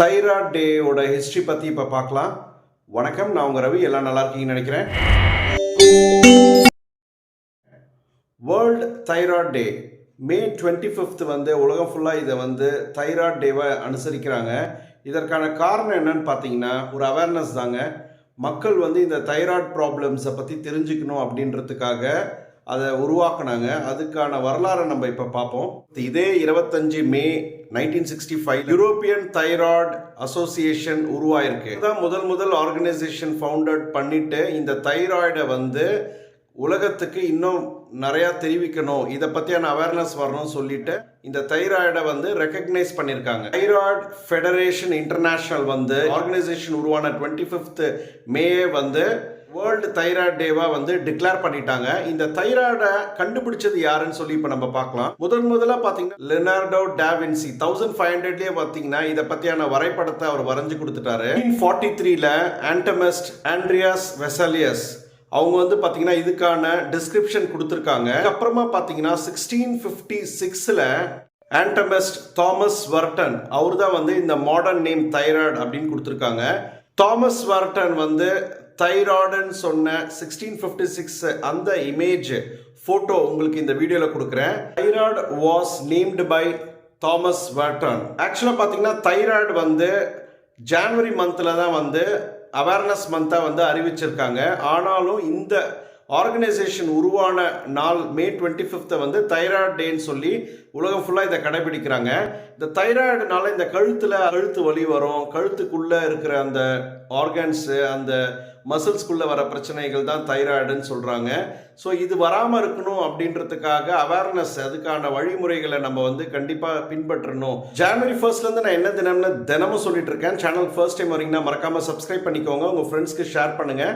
Thyroid டேயோட history பற்றி இப்போ பார்க்கலாம். வணக்கம் நான் உங்கள் ரவி. எல்லாம் நல்லா இருக்கீங்கன்னு நினைக்கிறேன். World thyroid day May twenty fifth வந்து உலகம் ஃபுல்லாக இதை வந்து தைராய்ட் டேவை அனுசரிக்கிறாங்க. இதற்கான காரணம் என்னன்னு பார்த்தீங்கன்னா ஒரு அவேர்னஸ் தாங்க. மக்கள் வந்து இந்த தைராய்டு ப்ராப்ளம்ஸை பற்றி தெரிஞ்சுக்கணும் அப்படின்றதுக்காக அதை உருவாக்குனாங்க. அதுக்கான வரலாறை நம்ம இப்போ பார்ப்போம். இதே இருபத்தஞ்சு May nineteen sixty five European thyroid association உருவாயிருக்கு. இதுதான் முதல் முதல் ஆர்கனைசேஷன் ஃபவுண்டட் பண்ணிட்டு இந்த தைராய்டை வந்து உலகத்துக்கு இன்னும் நிறையா தெரிவிக்கணும். இதை பற்றியான அவேர்னஸ் வரணும்னு சொல்லிட்டு இந்த தைராய்டை வந்து ரெக்கக்னைஸ் பண்ணியிருக்காங்க. தைராய்டு ஃபெடரேஷன் இன்டர்நேஷனல் வந்து ஆர்கனைசேஷன் உருவான டுவெண்ட்டி ஃபிஃப்த் மே வந்து வேர்ல்டு தைராய்டு டேவா வந்து டிக்ளேர் பண்ணிட்டாங்க. இந்த தைராய்டை கண்டுபிடிச்சது யாருன்னு சொல்லி இப்போ நம்ம பார்க்கலாம். முதன் முதலாக பார்த்தீங்கன்னா Leonardo da Vinci thousand five ஹண்ட்ரட்லேயே பார்த்தீங்கன்னா இதை பற்றியான வரைபடத்தை அவர் வரைஞ்சு கொடுத்துட்டாரு. ஃபார்ட்டி த்ரீல ஆண்டமஸ்ட் ஆண்ட்ரியாஸ் வெசலியஸ் அவங்க வந்து பார்த்தீங்கன்னா இதுக்கான டிஸ்கிரிப்ஷன் கொடுத்துருக்காங்க. அப்புறமா பார்த்தீங்கன்னா சிக்ஸ்டீன் ஃபிஃப்டி சிக்ஸில் ஆண்டமஸ்ட் தாமஸ் வர்டன் அவர் தான் வந்து இந்த மாடர்ன் நேம் தைராய்டு அப்படின்னு கொடுத்துருக்காங்க. தாமஸ் வர்டன் வந்து தைராய்டுன்னு சொன்ன சிக்ஸ்டீன் ஃபிஃப்டி சிக்ஸ் அந்த இமேஜ் ஃபோட்டோ உங்களுக்கு இந்த வீடியோவில் கொடுக்குறேன். Thyroid was named by Thomas Wharton ஆக்சுவலாக பார்த்தீங்கன்னா தைராய்டு வந்து ஜான்வரி மந்தில் தான் வந்து அவேர்னஸ் மந்தாக வந்து அறிவிச்சிருக்காங்க. ஆனாலும் இந்த ஆர்கனைசேஷன் உருவான நாள் மே டுவெண்ட்டி ஃபிஃப்த்தை வந்து தைராய்டு டேன்னு சொல்லி உலகம் ஃபுல்லாக இதை கடைபிடிக்கிறாங்க. இந்த தைராய்டுனால இந்த கழுத்தில் கழுத்து வலி வரும். கழுத்துக்குள்ளே இருக்கிற அந்த ஆர்கன்ஸு அந்த மசில்ஸ்குள்ளே வர பிரச்சனைகள் தான் தைராய்டுன்னு சொல்கிறாங்க ஸோ இது வராமல் இருக்கணும் அப்படின்றதுக்காக அவேர்னஸ் அதுக்கான வழிமுறைகளை நம்ம வந்து கண்டிப்பாக பின்பற்றணும். ஜான்வரி ஃபர்ஸ்ட்லேருந்து நான் என்ன தினம்னு தினமும் சொல்லிட்டு இருக்கேன். சேனல் ஃபர்ஸ்ட் டைம் வரீங்கன்னா மறக்காமல் சப்ஸ்கிரைப் பண்ணிக்கோங்க. உங்கள் ஃப்ரெண்ட்ஸ்க்கு ஷேர் பண்ணுங்கள்